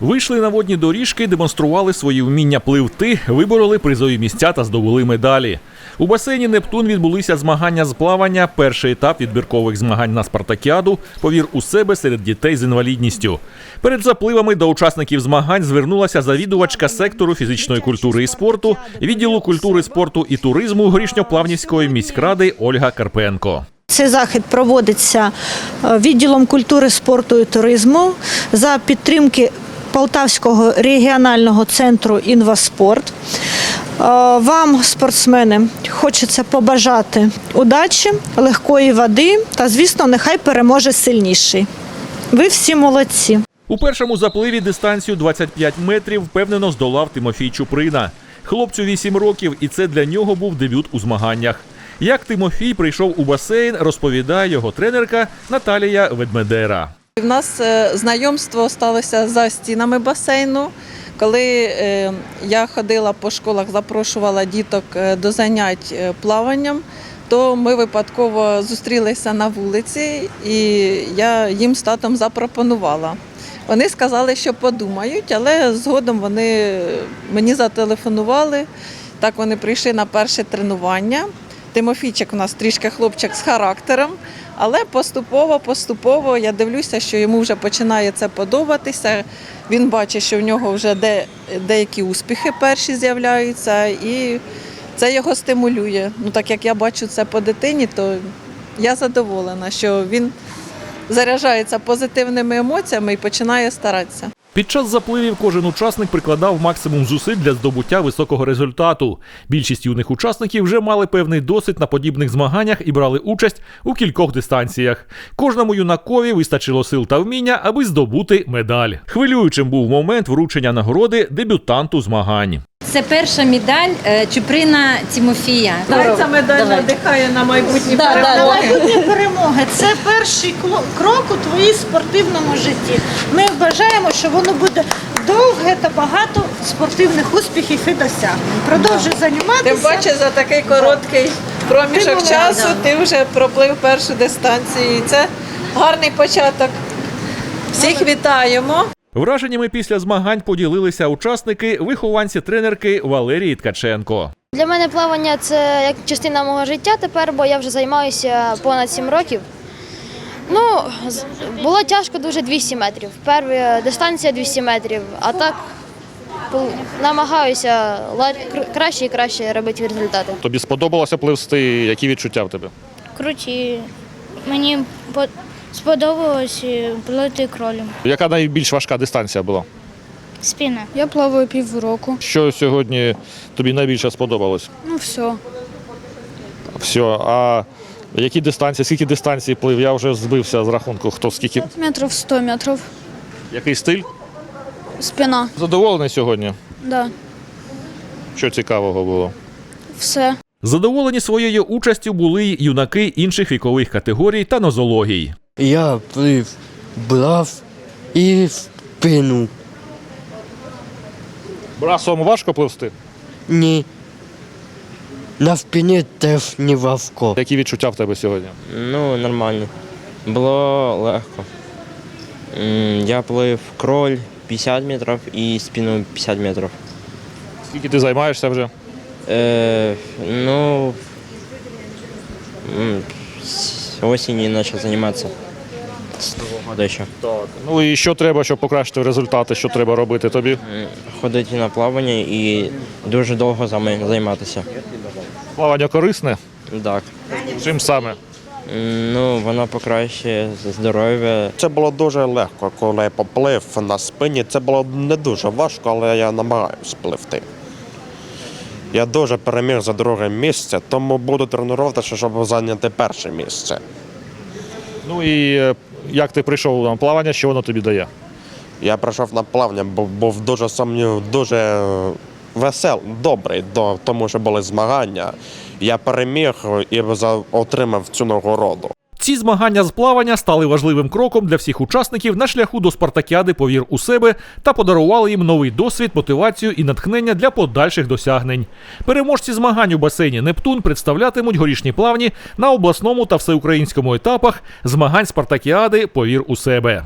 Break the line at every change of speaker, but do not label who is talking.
Вийшли на водні доріжки, демонстрували свої вміння пливти, вибороли призові місця та здобули медалі. У басейні Нептун відбулися змагання з плавання. Перший етап відбіркових змагань на спартакіаду повір у себе серед дітей з інвалідністю. Перед запливами до учасників змагань звернулася завідувачка сектору фізичної культури і спорту, відділу культури, спорту і туризму Горішньоплавнівської міськради Ольга Карпенко.
Цей захід проводиться е, відділом культури, спорту і туризму за підтримки Полтавського регіонального центру Інваспорт. Е, Вам, спортсмени, хочеться побажати удачі, легкої води та, звісно, нехай переможе сильніший. Ви всі молодці.
У першому запливі дистанцію 25 метрів впевнено здолав Тимофій Чуприна. Хлопцю 8 років, і це для нього був дебют у змаганнях. Як Тимофій прийшов у басейн, розповідає його тренерка Наталія Ведмедера.
У нас е, знайомство сталося за стінами басейну. Коли е, я ходила по школах, запрошувала діток е, до занять плаванням, то ми випадково зустрілися на вулиці, і я їм з татом запропонувала. Вони сказали, що подумають, але згодом вони мені зателефонували. Так вони прийшли на перше тренування. Тимофійчик у нас трішки хлопчик з характером, але поступово, поступово я дивлюся, що йому вже починає це подобатися. Він бачить, що в нього вже де, деякі успіхи перші з'являються, і це його стимулює. Ну так як я бачу це по дитині, то я задоволена, що він заряджається позитивними емоціями і починає старатися.
Під час запливів кожен учасник прикладав максимум зусиль для здобуття високого результату. Більшість юних учасників вже мали певний досвід на подібних змаганнях і брали участь у кількох дистанціях. Кожному юнакові вистачило сил та вміння, аби здобути медаль. Хвилюючим був момент вручення нагороди дебютанту змагань.
Це перша медаль е, Чуприна Тимофія.
Ця медаль надихає на майбутні
Да, да,
На
да.
майбутні перемоги це перший кло- крок у твоїй спортивному житті. Ми бажаємо, що воно буде довге та багато спортивних успіхів і досягнень. Продовжуй
Тим
займатися.
паче за такий короткий проміжок
молода,
часу
да.
ти вже проплив першу дистанцію. І це гарний початок. Всіх вітаємо.
Враженнями після змагань поділилися учасники, вихованці тренерки Валерії Ткаченко.
Для мене плавання це як частина мого життя тепер, бо я вже займаюся понад 7 років. Ну, було тяжко дуже 200 метрів. Перша дистанція 200 метрів, а так намагаюся краще і краще робити результати.
Тобі сподобалося пливсти? Які відчуття в тебе?
круті. Мені сподобалось плити кролем.
Яка найбільш важка дистанція була?
Спіна.
Я плаваю півроку.
Що сьогодні тобі найбільше сподобалось?
Ну все.
Все. А які дистанції, скільки дистанцій плив? Я вже збився з рахунку, хто скільки.
Метрів 100 метрів.
Який стиль?
Спина.
Задоволений сьогодні?
Да.
Що цікавого було?
Все.
Задоволені своєю участю були й юнаки інших вікових категорій та нозологій.
Я плив, брав і спину.
Брасом важко пливсти?
Ні. На спині теж не важко.
Які відчуття в тебе сьогодні?
Ну, нормально. Було легко. М, Я плив кроль 50 метрів і спину 50 метрів.
Скільки ти займаєшся вже?
Е, ну, м, осені почав займатися. З того года ще.
Так. Ну і що треба, щоб покращити результати, що треба робити тобі?
Ходити на плавання і дуже довго займа- займатися.
Плавання корисне?
Так.
Чим саме?
Ну, воно покращує здоров'я.
Це було дуже легко, коли поплив на спині. Це було не дуже важко, але я намагаюся пливти. Я дуже переміг за друге місце, тому буду тренуватися, щоб зайняти перше місце.
Ну і е, як ти прийшов на плавання, що воно тобі дає?
Я прийшов на плавання, бо був дуже сумнів, дуже е, весел, добрий, до тому що були змагання. Я переміг і отримав цю нагороду.
Ці змагання з плавання стали важливим кроком для всіх учасників на шляху до спартакіади Повір у себе та подарували їм новий досвід, мотивацію і натхнення для подальших досягнень. Переможці змагань у басейні Нептун представлятимуть горішні плавні на обласному та всеукраїнському етапах змагань спартакіади Повір у себе.